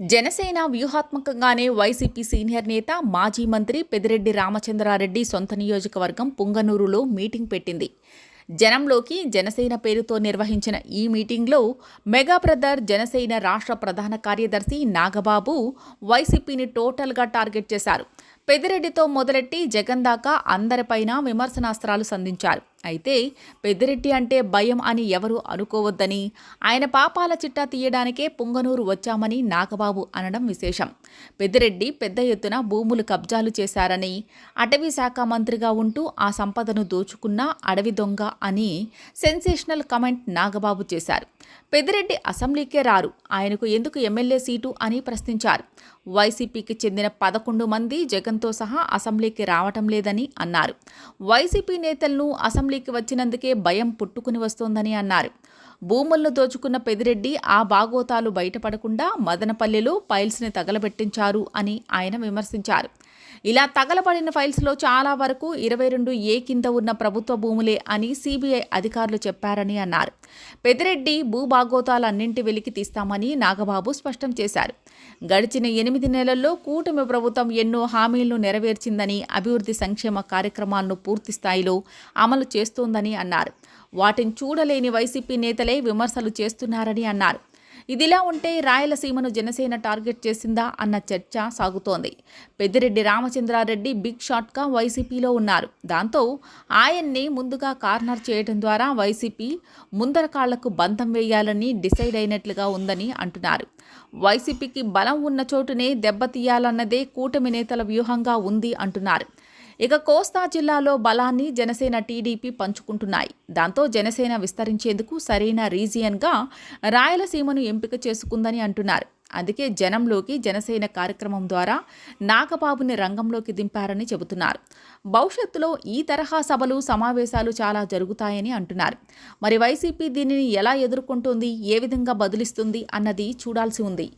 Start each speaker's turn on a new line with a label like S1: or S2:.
S1: Janasena వ్యూహాత్మకంగానే YCP senior నేత మాజీ మంత్రి పెదిరెడ్డి రామచంద్రారెడ్డి సొంత నియోజకవర్గం పుంగనూరులో మీటింగ్ పెట్టింది. జనంలోకి జనసేన పేరుతో నిర్వహించిన ఈ మీటింగ్లో మెగా బ్రదర్ జనసేన రాష్ట్ర ప్రధాన కార్యదర్శి నాగబాబు వైసీపీని టోటల్గా టార్గెట్ చేశారు. పెద్దిరెడ్డితో మొదలెట్టి జగన్ దాకా అందరిపైన విమర్శనాస్త్రాలు సంధించారు. అయితే పెద్దిరెడ్డి అంటే భయం అని ఎవరూ అనుకోవద్దని ఆయన పాపాల చిట్టా తీయడానికే పుంగనూరు వచ్చామని నాగబాబు అనడం విశేషం. పెద్దిరెడ్డి పెద్ద ఎత్తున భూములు కబ్జాలు చేశారని అటవీ శాఖ మంత్రిగా ఉంటూ ఆ సంపదను దోచుకున్న అడవి దొంగ అని సెన్సేషనల్ కమెంట్ నాగబాబు చేశారు. పెద్దిరెడ్డి అసెంబ్లీకే రారు. ఆయనకు ఎందుకు ఎమ్మెల్యే సీటు అని ప్రశ్నించారు. వైసీపీకి చెందిన పదకొండు మంది జగన్తో సహా అసెంబ్లీకి రావటం లేదని అన్నారు. వైసీపీ నేతలను అసెంబ్లీ అసెంబ్లీకి వచ్చినందుకే భయం పుట్టుకుని వస్తోందని అన్నారు. భూములను దోచుకున్న పెదిరెడ్డి ఆ బాగోతాలు బయటపడకుండా మదనపల్లెలో పైల్స్ని తగలబెట్టించారు అని ఆయన విమర్శించారు. ఇలా తగలబడిన ఫైల్స్లో చాలా వరకు ఇరవై రెండు ఏ కింద ఉన్న ప్రభుత్వ భూములే అని సిబిఐ అధికారులు చెప్పారని అన్నారు. పెదిరెడ్డి భూభాగోతాలన్నింటి వెలికి తీస్తామని నాగబాబు స్పష్టం చేశారు. గడిచిన ఎనిమిది నెలల్లో కూటమి ప్రభుత్వం ఎన్నో హామీలను నెరవేర్చిందని అభివృద్ధి సంక్షేమ కార్యక్రమాలను పూర్తి స్థాయిలో అమలు చేస్తోందని అన్నారు. వాటిని చూడలేని వైసీపీ నేతలే విమర్శలు చేస్తున్నారని అన్నారు. ఇదిలా ఉంటే రాయలసీమను జనసేన టార్గెట్ చేసిందా అన్న చర్చ సాగుతోంది. పెద్దిరెడ్డి రామచంద్రారెడ్డి బిగ్ షాట్గా వైసీపీలో ఉన్నారు. దాంతో ఆయన్ని ముందుగా కార్నర్ చేయడం ద్వారా వైసీపీ ముందర కాళ్ళకు బంధం వేయాలని డిసైడ్ అయినట్లుగా ఉందని అంటున్నారు. వైసీపీకి బలం ఉన్న చోటునే దెబ్బతీయాలన్నదే కూటమి నేతల వ్యూహంగా ఉంది అంటున్నారు. ఇక కోస్తా జిల్లాలో బలాన్ని జనసేన టీడీపీ పంచుకుంటున్నాయి. దాంతో జనసేన విస్తరించేందుకు సరైన రీజియన్గా రాయలసీమను ఎంపిక చేసుకుందని అంటున్నారు. అందుకే జనంలోకి జనసేన కార్యక్రమం ద్వారా నాగబాబుని రంగంలోకి దింపారని చెబుతున్నారు. భవిష్యత్తులో ఈ తరహా సభలు సమావేశాలు చాలా జరుగుతాయని అంటున్నారు. మరి వైసీపీ దీనిని ఎలా ఎదుర్కొంటుంది? ఏ విధంగా బదిలిస్తుంది? అన్నది చూడాల్సి ఉంది.